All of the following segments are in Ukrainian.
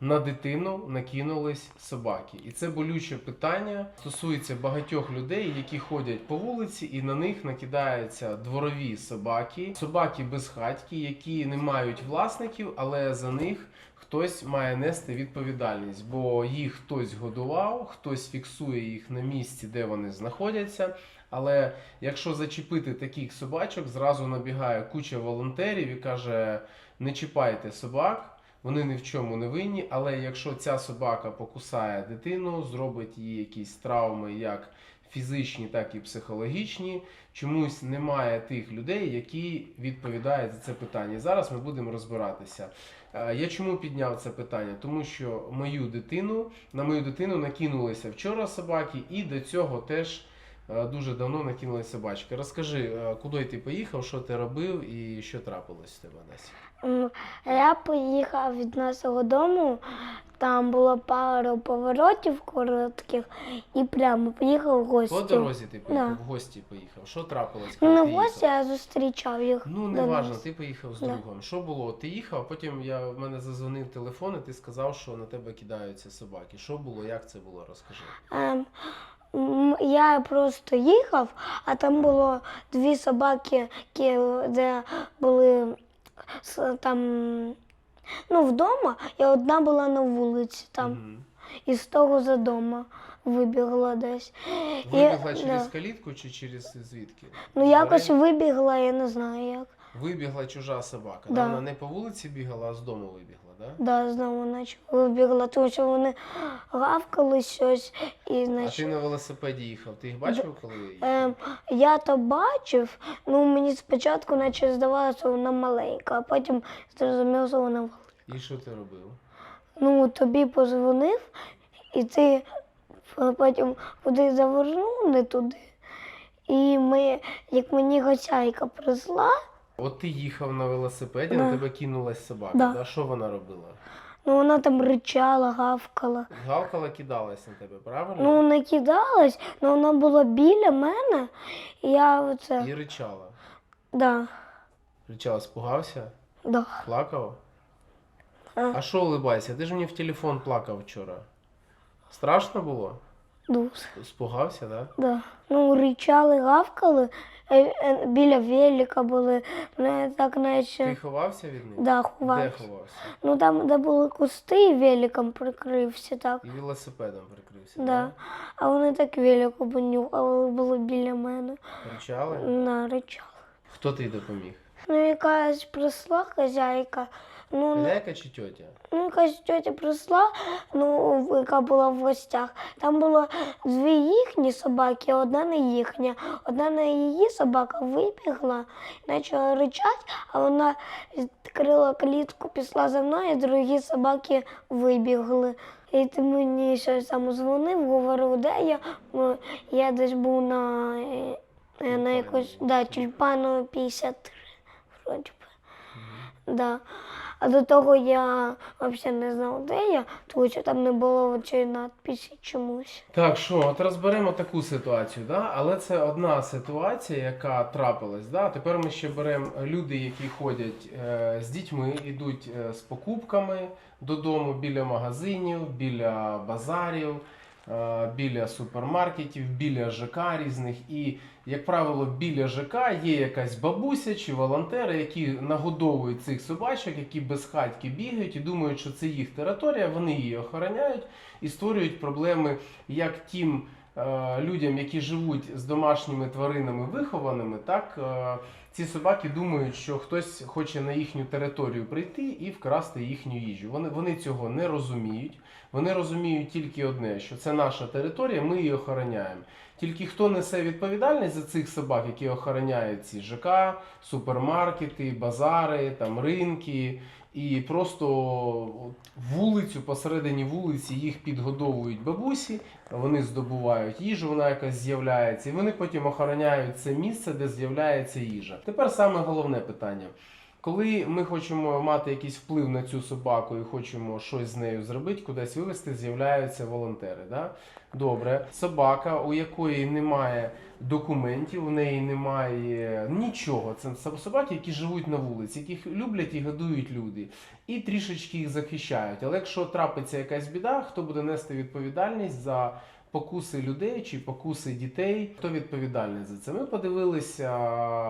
На дитину накинулись собаки, і це болюче питання стосується багатьох людей, які ходять по вулиці, і на них накидаються дворові собаки, собаки безхатьки, які не мають власників, але за них хтось має нести відповідальність, бо їх хтось годував, хтось фіксує їх на місці, де вони знаходяться. Але якщо зачепити таких собачок, зразу набігає куча волонтерів і каже: не чіпайте собак. Вони ні в чому не винні, але якщо ця собака покусає дитину, зробить їй якісь травми, як фізичні, так і психологічні, чомусь немає тих людей, які відповідають за це питання. І зараз ми будемо розбиратися. Е, Я чому підняв це питання? Тому що мою дитину на мою дитину накинулися вчора собаки, і до цього теж дуже давно накинулися собачки. Розкажи, е, куди ти поїхав, що ти робив і що трапилось з тебе Настя? М, Я поїхав від нашого дому, там було пару поворотів коротких і прямо поїхав в гості. По дорозі ти поїхав, Да. в гості поїхав. Що трапилось? Ну, в гості, а зустрічав їх. Ну, не важно, ти поїхав з Да. другом. Що було? Ти їхав, потім я в мене зазвонив телефон, і ти сказав, що на тебе кидаються собаки. Що було, як це було? Розкажи. Ем, Я просто їхав, а там було дві собаки, які, де були там, ну, вдома, і одна була на вулиці там. І з того за дома вибігла десь. Вибігла І, через да. калітку чи через звідки? Ну якось Дворі? вибігла, я не знаю як. Вибігла чужа собака. Да. Вона не по вулиці бігала, а з дому вибігла, да? Да, знову наче вибігла, тому що вони гавкали щось і А значить. ти на велосипеді їхав. Ти їх бачив, коли їхав? Ем, я то бачив, ну мені спочатку наче здавалося, що вона маленька, а потім зрозумів, що вона велика. І що ти робив? Ну, тобі позвонив, і ти потім куди завернув, не туди. І ми, як мені гостяйка прийшла, От ти їхав на велосипеді, Да. на тебе кинулась собака. Да. Да. Що вона робила? ну вона там ричала, гавкала. Гавкала, кидалась на тебе, правильно? Ну, не кидалась, але вона була біля мене, і я оце. І ричала. Да, Ричала, спугався, да. плакав. А. А що улибайся? Ти ж мені в телефон плакав вчора. Страшно було? Дуже. Спугався, так? Да? Да. Ну, ричали, гавкали, біля велика були. Ну, так наче... Ти ховався від них? да, Де ховався. ховався? Ну там, де були кусти, великом прикрився так. І велосипедом прикрився, Да. А вони так велику понюхали, були біля мене. Ричали? На ричали. Хто тобі допоміг? Ну, якась прийшла хазяйка. Ну, не- Хазяйка чи тьотя? Ну, якась тетя прийшла, ну, яка була в гостях. Там було дві їхні собаки, одна не їхня. Одна не її собака вибігла, почала ричати, а вона відкрила клітку, пішла за мною, і другі собаки вибігли. І ти мені щось там дзвонив, говорив, де я. Ну, Я десь був на, е, на якось да, тюльпану 53. Вроді би. Да. А до того я взагалі не знав, де я, тому що там не було цієї надписі чомусь. Так, що, от розберемо таку ситуацію, да? але це одна ситуація, яка трапилась. Да? Тепер ми ще беремо люди, які ходять е, з дітьми, йдуть е, з покупками додому біля магазинів, біля базарів, біля супермаркетів, біля ЖК різних. І, як правило, біля ЖК є якась бабуся чи волонтери, які нагодовують цих собачок, які безхатьки бігають і думають, що це їх територія, вони її охороняють і створюють проблеми як тим е, людям, які живуть з домашніми тваринами вихованими, так е, ці собаки думають, що хтось хоче на їхню територію прийти і вкрасти їхню їжу. Вони, вони цього не розуміють. Вони розуміють тільки одне, що це наша територія, ми її охороняємо. Тільки хто несе відповідальність за цих собак, які охороняють ці ЖК, супермаркети, базари, там ринки, і просто вулицю посередині вулиці їх підгодовують бабусі, вони здобувають їжу, вона якась з'являється, і вони потім охороняють це місце, де з'являється їжа. Тепер саме головне питання. Коли ми хочемо мати якийсь вплив на цю собаку і хочемо щось з нею зробити, кудись вивести, з'являються волонтери. Да? Добре, собака, у якої немає документів, у неї немає нічого. Це собаки, які живуть на вулиці, яких люблять і годують люди, і трішечки їх захищають. Але якщо трапиться якась біда, хто буде нести відповідальність за покуси людей чи покуси дітей? Хто відповідальний за це? Ми подивилися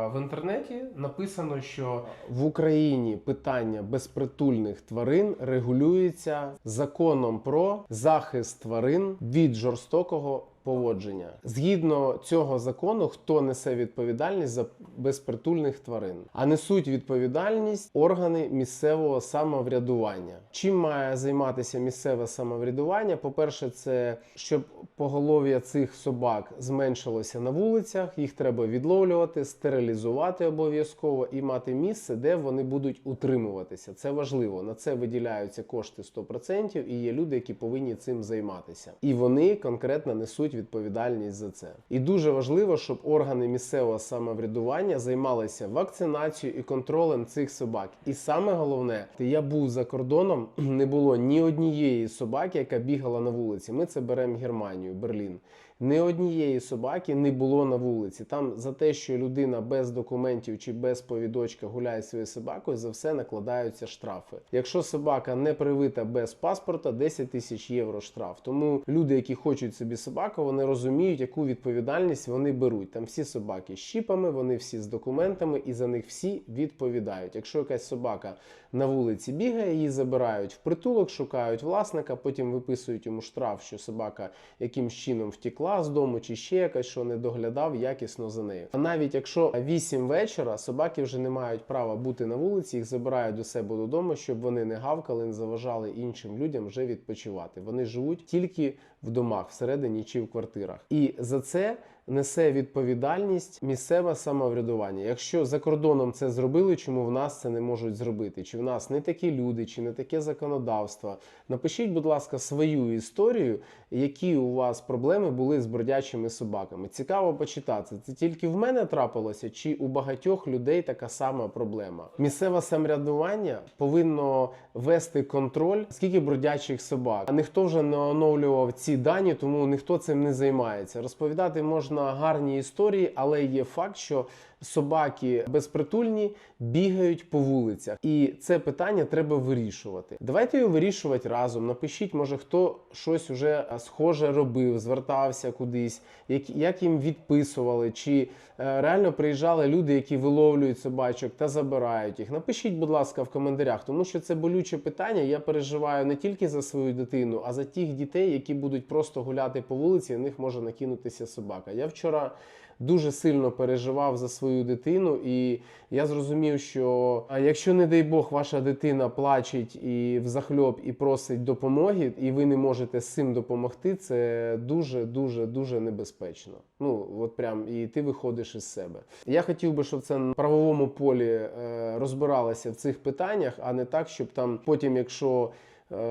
в інтернеті. Написано, що в Україні питання безпритульних тварин регулюється законом про захист тварин від жорстокого поводження. Згідно цього закону, хто несе відповідальність за безпритульних тварин, а несуть відповідальність органи місцевого самоврядування. Чим має займатися місцеве самоврядування? По-перше, це щоб поголов'я цих собак зменшилося на вулицях, їх треба відловлювати, стерилізувати обов'язково і мати місце, де вони будуть утримуватися. Це важливо. На це виділяються кошти 100% і є люди, які повинні цим займатися. І вони конкретно несуть відповідальність за це. І дуже важливо, щоб органи місцевого самоврядування займалися вакцинацією і контролем цих собак. І саме головне, я був за кордоном, не було ні однієї собаки, яка бігала на вулиці. Ми це беремо Германію, Берлін. Ні однієї собаки не було на вулиці. Там за те, що людина без документів чи без повідочка гуляє своєю собакою, за все накладаються штрафи. Якщо собака не привита без паспорта, 10 тисяч євро штраф. Тому люди, які хочуть собі собаку, вони розуміють, яку відповідальність вони беруть. Там всі собаки з чіпами, вони всі з документами, і за них всі відповідають. Якщо якась собака на вулиці бігає, її забирають в притулок, шукають власника, потім виписують йому штраф, що собака якимсь чином втекла з дому, чи ще якась, що не доглядав якісно за нею. А навіть якщо 8 вечора собаки вже не мають права бути на вулиці, їх забирають до себе додому, щоб вони не гавкали, не заважали іншим людям вже відпочивати. Вони живуть тільки в домах, всередині чи в квартирах. І за це несе відповідальність місцеве самоврядування. Якщо за кордоном це зробили, чому в нас це не можуть зробити? Чи в нас не такі люди, чи не таке законодавство? Напишіть, будь ласка, свою історію, які у вас проблеми були з бродячими собаками. Цікаво почитати. Це тільки в мене трапилося, чи у багатьох людей така сама проблема. Місцеве самоврядування повинно вести контроль, скільки бродячих собак. А ніхто вже не оновлював ці дані, тому ніхто цим не займається. Розповідати можна гарні історії, але є факт, що собаки безпритульні бігають по вулицях, і це питання треба вирішувати. Давайте його вирішувати разом. Напишіть, може хто щось уже схоже робив, звертався кудись, як, як їм відписували, чи е, реально приїжджали люди, які виловлюють собачок та забирають їх. Напишіть, будь ласка, в коментарях, тому що це болюче питання. Я переживаю не тільки за свою дитину, а за тих дітей, які будуть просто гуляти по вулиці, і на них може накинутися собака. Я вчора дуже сильно переживав за свою дитину, і я зрозумів, що якщо, не дай Бог, ваша дитина плачеть і взахльоб і просить допомоги, і ви не можете з цим допомогти, це дуже дуже дуже небезпечно. Ну от прям і ти виходиш із себе. Я хотів би, щоб це на правовому полі е, розбиралося в цих питаннях, а не так, щоб там потім, якщо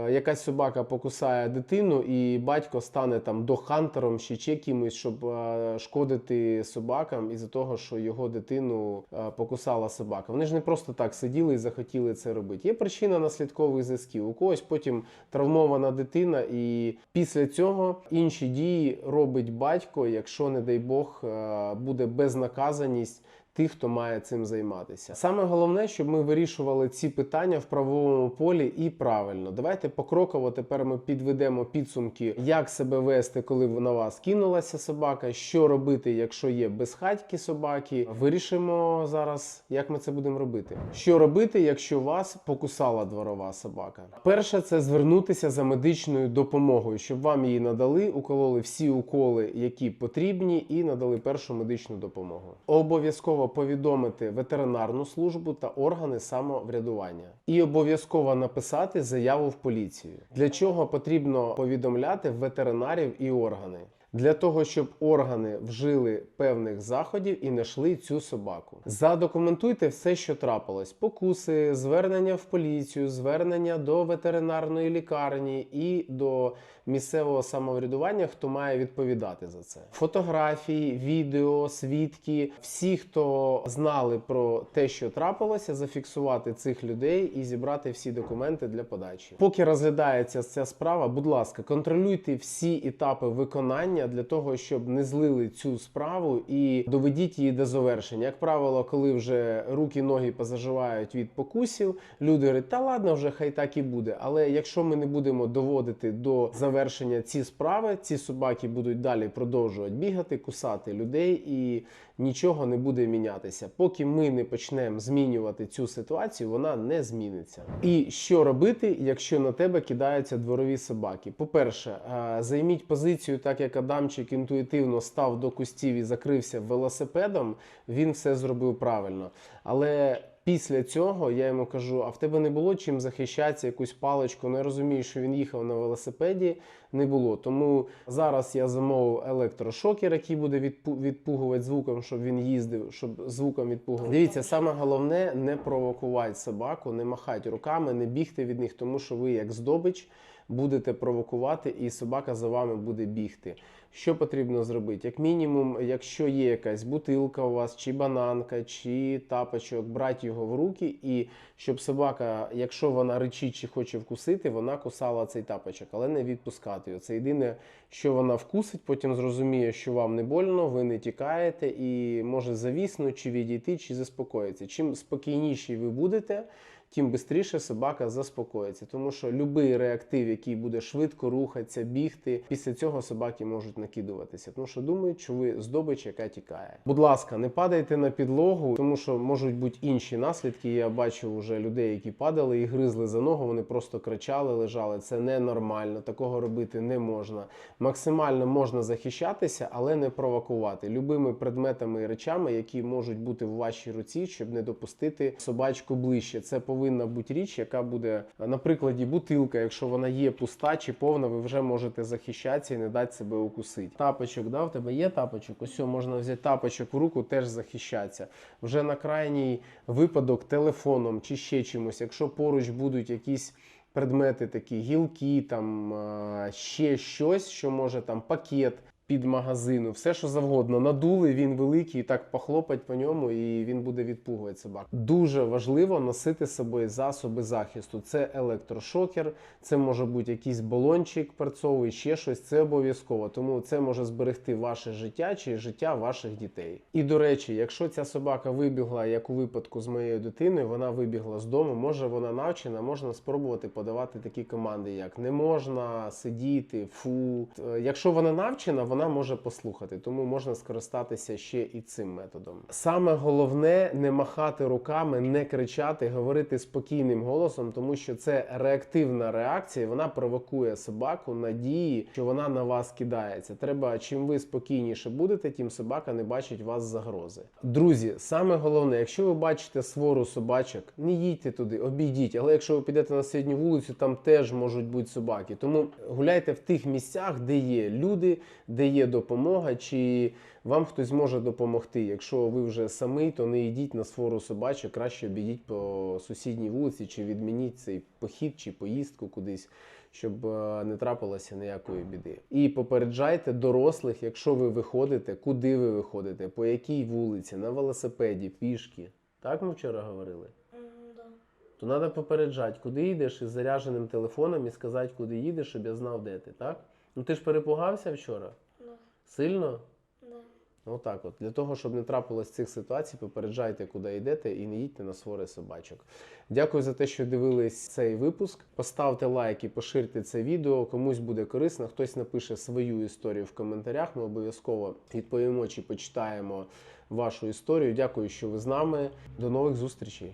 якась собака покусає дитину, і батько стане там дохантером чи ще кимось, щоб е, шкодити собакам із-за того, що його дитину е, покусала собака. Вони ж не просто так сиділи і захотіли це робити. Є причина наслідкових зв'язків. У когось потім травмована дитина, і після цього інші дії робить батько, якщо, не дай Бог, е, буде безнаказаність тих, хто має цим займатися. Саме головне, щоб ми вирішували ці питання в правовому полі і правильно. Давайте покроково тепер ми підведемо підсумки, як себе вести, коли на вас кинулася собака, що робити, якщо є безхатькі собаки. Вирішимо зараз, як ми це будемо робити. Що робити, якщо вас покусала дворова собака? Перше, це звернутися за медичною допомогою, щоб вам її надали, укололи всі уколи, які потрібні, і надали першу медичну допомогу. Обов'язково повідомити ветеринарну службу та органи самоврядування. І обов'язково написати заяву в поліцію. Для чого потрібно повідомляти ветеринарів і органи? Для того, щоб органи вжили певних заходів і знайшли цю собаку. Задокументуйте все, що трапилось: покуси, звернення в поліцію, звернення до ветеринарної лікарні і до місцевого самоврядування, хто має відповідати за це. Фотографії, відео, свідки, всі, хто знали про те, що трапилося, зафіксувати цих людей і зібрати всі документи для подачі. Поки розглядається ця справа, будь ласка, контролюйте всі етапи виконання для того, щоб не злили цю справу і доведіть її до завершення. Як правило, коли вже руки, ноги позаживають від покусів, люди говорять, та ладно, вже хай так і буде. Але якщо ми не будемо доводити до завершення ці справи, ці собаки будуть далі продовжувати бігати, кусати людей і нічого не буде мінятися. Поки ми не почнемо змінювати цю ситуацію, вона не зміниться. І що робити, якщо на тебе кидаються дворові собаки? По-перше, е, займіть позицію, так як Адамчик інтуїтивно став до кустів і закрився велосипедом, він все зробив правильно. Але Після цього я йому кажу: а в тебе не було чим захищатися, якусь паличку? Не розумію, що він їхав на велосипеді. Не було. Тому зараз я замовив електрошокер, який буде відпугувати звуком, щоб він їздив, щоб звуком відпугував. Дивіться, саме головне не провокувати собаку, не махати руками, не бігти від них, тому що ви як здобич будете провокувати, і собака за вами буде бігти. Що потрібно зробити? Як мінімум, якщо є якась бутилка у вас, чи бананка, чи тапочок, брати його в руки, і щоб собака, якщо вона речить чи хоче вкусити, вона кусала цей тапочок, але не відпускати його. Це єдине, що вона вкусить, потім зрозуміє, що вам не больно, ви не тікаєте, і може завіснути, чи відійти, чи заспокоїться. Чим спокійніші ви будете, тим швидше собака заспокоїться. Тому що будь-який реактив, який буде швидко рухатися, бігти, після цього собаки можуть накидуватися. Тому що думають, що ви здобич, яка тікає. Будь ласка, не падайте на підлогу, тому що можуть бути інші наслідки. Я бачив уже людей, які падали і гризли за ногу. Вони просто кричали, лежали. Це ненормально. Такого робити не можна. Максимально можна захищатися, але не провокувати любими предметами і речами, які можуть бути в вашій руці, щоб не допустити собачку ближче. Це повинна бути річ, яка буде на прикладі бутилка. Якщо вона є пуста чи повна, ви вже можете захищатися і не дати себе укусити. Тапочок, да, в тебе є тапочок? Ось можна взяти тапочок в руку, теж захищатися. Вже на крайній випадок телефоном чи ще чимось, якщо поруч будуть якісь предмети, такі гілки, там е, ще щось, що може там пакет. Під магазину, все що завгодно. Надули, він великий, і так похлопать по ньому, і він буде відпугувати собак. Дуже важливо носити з собою засоби захисту. Це електрошокер, це може бути якийсь балончик перцовий, ще щось. Це обов'язково. Тому це може зберегти ваше життя чи життя ваших дітей. І до речі, якщо ця собака вибігла, як у випадку з моєю дитиною, вона вибігла з дому, може вона навчена, можна спробувати подавати такі команди, як не можна сидіти, фу. Е, Якщо вона навчена, вона може послухати, тому можна скористатися ще і цим методом. Саме головне не махати руками, не кричати, говорити спокійним голосом, тому що це реактивна реакція. Вона провокує собаку на дії, що вона на вас кидається. Треба, чим ви спокійніше будете, тим собака не бачить вас загрози. Друзі, саме головне, якщо ви бачите свору собачок, не їдьте туди, обійдіть. Але якщо ви підете на середню вулицю, там теж можуть бути собаки. Тому гуляйте в тих місцях, де є люди, де є допомога, чи вам хтось може допомогти. Якщо ви вже самий, то не йдіть на свору собачок, краще обійдіть по сусідній вулиці, чи відмініть цей похід чи поїздку кудись. Щоб е, не трапилося ніякої біди. І попереджайте дорослих, якщо ви виходите, куди ви виходите, по якій вулиці, на велосипеді, пішки. Так ми вчора говорили? То треба попереджати, куди йдеш із зарядженим телефоном і сказати, куди їдеш, щоб я знав, де ти, так? Ну ти ж перепугався вчора? Сильно? Отак от. Для того, щоб не трапилось цих ситуацій, попереджайте, куди йдете, і не їдьте на свори собачок. Дякую за те, що дивились цей випуск. Поставте лайк і поширте це відео. Комусь буде корисно. Хтось напише свою історію в коментарях. Ми обов'язково відповімо чи почитаємо вашу історію. Дякую, що ви з нами. До нових зустрічей.